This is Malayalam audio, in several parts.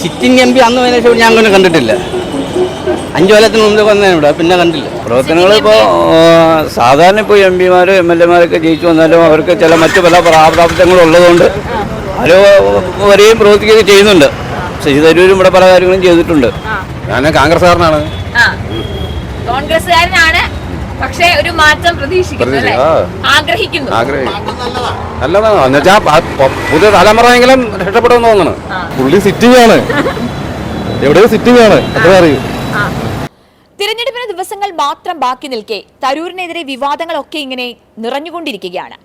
സിറ്റിംഗ് എം പി അന്ന് ശേഷം ഞാൻ അങ്ങനെ കണ്ടിട്ടില്ല. അഞ്ചു കൊല്ലത്തിന് മുമ്പ് വന്നതിന് ഇവിടെ പിന്നെ കണ്ടില്ല. പ്രവർത്തനങ്ങൾ ഇപ്പോൾ സാധാരണ ഇപ്പോൾ എം പിമാരും എം എൽ എമാരൊക്കെ ജയിച്ചു വന്നാലും അവർക്ക് ചില മറ്റു പല പ്രാപ്താപ്തങ്ങളും ഉള്ളതുകൊണ്ട് അവർ വരെയും പ്രവർത്തിക്കുകയൊക്കെ ചെയ്യുന്നുണ്ട്. ശശി തരൂരും ഇവിടെ പല കാര്യങ്ങളും ചെയ്തിട്ടുണ്ട്. ഞാൻ കോൺഗ്രസ്സുകാരനാണ്. കോൺഗ്രസ്സുകാരനാണ്. പക്ഷേ ഒരു മാറ്റം പ്രതീക്ഷിക്കുന്നു ആഗ്രഹിക്കുന്നു. ആഗ്രഹിക്കും നല്ലതാണ്. എന്നുവെച്ചാൽ പുതിയ തലമുറയെങ്കിലും രക്ഷപ്പെടുമെന്ന് തോന്നുന്നു പുള്ളി സിറ്റിംഗ് ആണ്. എവിടെയോ സിറ്റിംഗ് ആണ്. അത്ര അറിയൂ. തിരഞ്ഞെടുപ്പിന് ദിവസങ്ങൾ മാത്രം ബാക്കി നിൽക്കെ തരൂരിനെതിരെ വിവാദങ്ങളൊക്കെ ഇങ്ങനെ നിറഞ്ഞുകൊണ്ടിരിക്കുകയാണ്.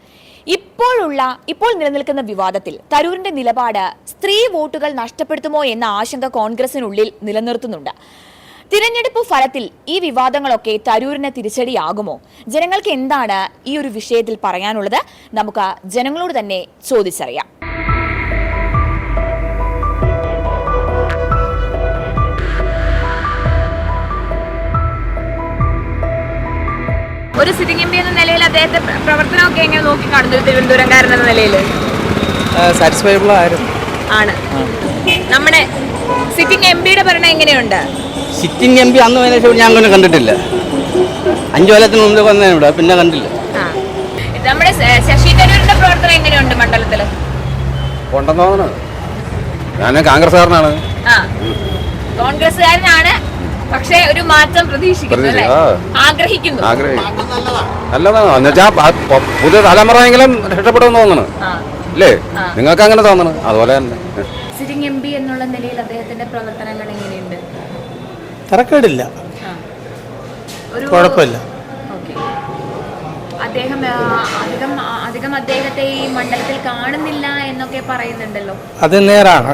ഇപ്പോഴുള്ള ഇപ്പോൾ നിലനിൽക്കുന്ന വിവാദത്തിൽ തരൂരിന്റെ നിലപാട് സ്ത്രീ വോട്ടുകൾ നഷ്ടപ്പെടുത്തുമോ എന്ന ആശങ്ക കോൺഗ്രസിനുള്ളിൽ നിലനിർത്തുന്നുണ്ട്. തിരഞ്ഞെടുപ്പ് ഫലത്തിൽ ഈ വിവാദങ്ങളൊക്കെ തരൂരിന് തിരിച്ചടിയാകുമോ? ജനങ്ങൾക്ക് എന്താണ് ഈ ഒരു വിഷയത്തിൽ പറയാനുള്ളത്? നമുക്ക് ജനങ്ങളോട് തന്നെ ചോദിച്ചറിയാം. ഒരു സിറ്റിംഗ് എം പി എന്ന നിലയിൽ അദ്ദേഹത്തെ പ്ര- പ്രവർത്തനമൊക്കെ എങ്ങനെ നോക്കി കാണുന്നു തിരുവനന്തപുരംകാരൻ എന്ന നിലയിൽ സാറ്റിസ്ഫൈബിൾ ആയിരുന്നു. ആണ്. നമ്മുടെ സിറ്റിംഗ് എം പിയുടെ ഭരണം എങ്ങനെയുണ്ട്? സിറ്റിംഗ് എം പി അന്ന് വന്ന ശേഷം ഞാൻ അങ്ങനെ കണ്ടിട്ടില്ല. അഞ്ചു കൊല്ലത്തിന് മുമ്പ് വന്നതാണ് ഇവിടെ പിന്നെ കണ്ടില്ല. ആ. നമ്മുടെ ശശി തരൂരിന്റെ പ്രവർത്തനം എങ്ങനെയുണ്ട് മണ്ഡലത്തിൽ? ഉണ്ടെന്ന് തോന്നുന്നു ഞാൻ കോൺഗ്രസ്സുകാരനാണ്. ആ. കോൺഗ്രസ്സുകാരനാണ്. പക്ഷേ ഒരു മാറ്റം പ്രതീക്ഷിക്കുന്നു ആഗ്രഹിക്കുന്നു. ആഗ്രഹിക്കും നല്ലതാണ്. എന്നുവെച്ചാൽ പുതിയ തലമുറയെങ്കിലും രക്ഷപ്പെടുമെന്ന് തോന്നുന്നു ആ. അല്ലേ നിങ്ങൾക്ക് അങ്ങനെ തോന്നണം. അതുപോലെ തന്നെ. സിറ്റിംഗ് എം പി എന്നുള്ള നിലയിൽ അദ്ദേഹത്തിന്റെ പ്രവർത്തനങ്ങൾ എങ്ങനെയുണ്ട്? തരക്കേടില്ല. ഒരു കുഴപ്പമില്ല. അദ്ദേഹം അധികം അദ്ദേഹത്തെ ഈ മണ്ഡലത്തിൽ കാണുന്നില്ല എന്നൊക്കെ പറയുന്നുണ്ടല്ലോ. അത് നേരാണ്.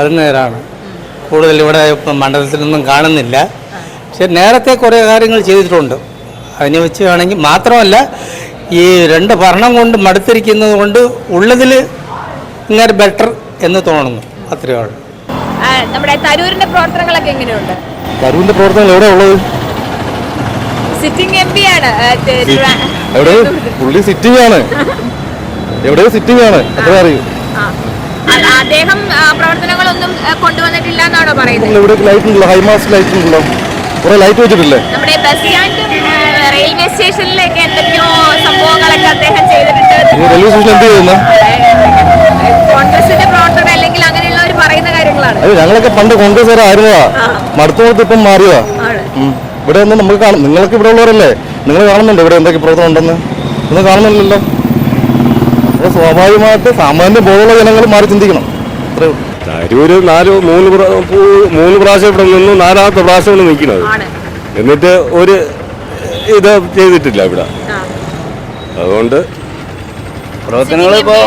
അത് നേരാണ്. കൂടുതൽ ഇവിടെ മണ്ഡലത്തിലൊന്നും കാണുന്നില്ല. പക്ഷെ നേരത്തെ കുറേ കാര്യങ്ങൾ ചെയ്തിട്ടുണ്ട്. അതിനെ വെച്ച് വേണമെങ്കിൽ മാത്രമല്ല ഈ രണ്ട് ഭരണം കൊണ്ട് മടുത്തിരിക്കുന്നത് കൊണ്ട് ഉള്ളതിൽ ഇങ്ങനെ ബെറ്റർ എന്ന് തോന്നുന്നു. അത്രയേ ഉള്ളൂ. നമ്മുടെ തരൂരിന്റെ പ്രവർത്തനങ്ങളൊക്കെ എങ്ങനെയുണ്ട്? തരൂരിന്റെ പ്രവർത്തനങ്ങൾ എവിടെ ഉള്ളത്? സിറ്റിംഗ് എം പി ആണ്. എവിടെ? പുള്ളി സിറ്റിംഗ് ആണ്. എവിടെ സിറ്റിംഗ് ആണ്? അത്ര അറിയൂ. അദ്ദേഹം പ്രവർത്തനങ്ങളൊന്നും കൊണ്ടുവന്നിട്ടില്ല എന്നാണോ പറയുന്നത്? ഇവിടെ ലൈറ്റ് ഉണ്ടല്ലോ. ഹൈമാസ് ലൈറ്റ് ഉണ്ടല്ലോ. കുറെ ലൈറ്റ് വെച്ചിട്ടില്ലേ? നമ്മുടെ ബസ് സ്റ്റാൻഡും റെയിൽവേ സ്റ്റേഷനിലൊക്കെ എന്തൊക്കെയോ സംഭവങ്ങളൊക്കെ അദ്ദേഹം ചെയ്തിട്ടുണ്ട്. റെയിൽവേ സ്റ്റേഷൻ എന്ത് ചെയ്യുന്നു? അത് ഞങ്ങളൊക്കെ പണ്ട് കോൺഗ്രസ് ആയിരുന്നതാ മടുത്തു കൊടുത്ത് ഇപ്പം മാറിയതാ ഇവിടെ ഒന്നും നമുക്ക് കാണും. നിങ്ങൾക്ക് ഇവിടെ ഉള്ളവരല്ലേ? നിങ്ങൾ കാണുന്നുണ്ടോ? ഇവിടെ എന്തൊക്കെ പ്രവർത്തനം ഉണ്ടെന്ന്? ഒന്നും കാണുന്നില്ലല്ലോ. അപ്പോൾ സ്വാഭാവികമായിട്ട് സാമാന്യ ബോധമുള്ള ജനങ്ങൾ മാറി ചിന്തിക്കണം. അത്രേ ഉള്ളൂ. തരൂര് നാല് മൂന്ന് മൂന്ന് പ്രാവശ്യം ഇവിടെ നിന്നു നാലാമത്തെ പ്രാവശ്യമാണ് നിൽക്കുന്നത്. എന്നിട്ട് ഒരു ഇത് ചെയ്തിട്ടില്ല ഇവിടെ. അതുകൊണ്ട് പ്രവർത്തനങ്ങൾ ഇപ്പോൾ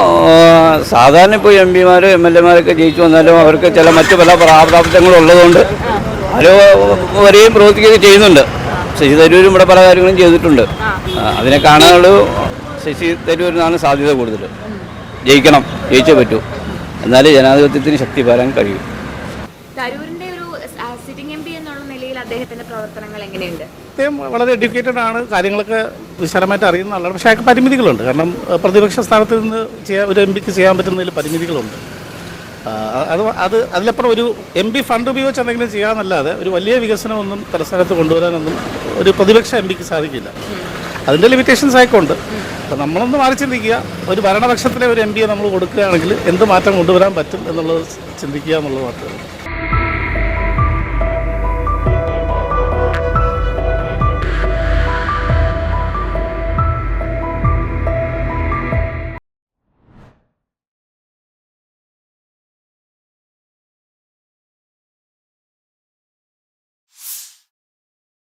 സാധാരണ ഇപ്പോൾ എം പിമാരും എം എൽ എമാരൊക്കെ ജയിച്ചു വന്നാലും അവർക്ക് ചില മറ്റു പല പ്രാപ്താപ്തങ്ങളും ഉള്ളതുകൊണ്ട് അവർ വരെയും പ്രവർത്തിക്കുകയൊക്കെ ചെയ്യുന്നുണ്ട്. ശശി തരൂരും ഇവിടെ പല കാര്യങ്ങളും ചെയ്തിട്ടുണ്ട്. അതിനെ കാണാനുള്ള ശശി തരൂരിനാണ് സാധ്യത കൂടുതൽ. ജയിക്കണം ജയിച്ചേ പറ്റൂ. എന്നാലേ ജനാധിപത്യത്തിന് ശക്തി വരാൻ കഴിയും. ഒരു സിറ്റിംഗ് എം പി എന്നുള്ള നിലയിൽ അദ്ദേഹത്തിന്റെ പ്രവർത്തനങ്ങൾ എങ്ങനെയുണ്ട്? അദ്ദേഹം വളരെ എഡ്യൂക്കേറ്റഡ് ആണ് കാര്യങ്ങളൊക്കെ വിശാലമായിട്ട് അറിയുന്ന ആളാണ്. പക്ഷേ അയാൾക്ക് പരിമിതികളുണ്ട്. കാരണം പ്രതിപക്ഷ സ്ഥാനത്ത് നിന്ന് ചെയ്യാൻ ഒരു എം പിക്ക് ചെയ്യാൻ പറ്റുന്നതിൽ പരിമിതികളുണ്ട്. അത് അത് അതിലപ്പുറം ഒരു എം പി ഫണ്ട് ഉപയോഗിച്ച് എന്തെങ്കിലും ചെയ്യാമെന്നല്ലാതെ ഒരു വലിയ വികസനമൊന്നും തലസ്ഥാനത്ത് കൊണ്ടുവരാനൊന്നും ഒരു പ്രതിപക്ഷ എം പിക്ക് സാധിക്കില്ല. അതിന്റെ ലിമിറ്റേഷൻസ് ആയിക്കൊണ്ട് അപ്പോൾ നമ്മളൊന്ന് മാറി ചിന്തിക്കുക. ഒരു ഭരണപക്ഷത്തിലെ ഒരു എം പിയെ നമ്മൾ കൊടുക്കുകയാണെങ്കിൽ എന്ത് മാറ്റം കൊണ്ടുവരാൻ പറ്റും എന്നുള്ളത് ചിന്തിക്കുക എന്നുള്ളത് മാത്രമേ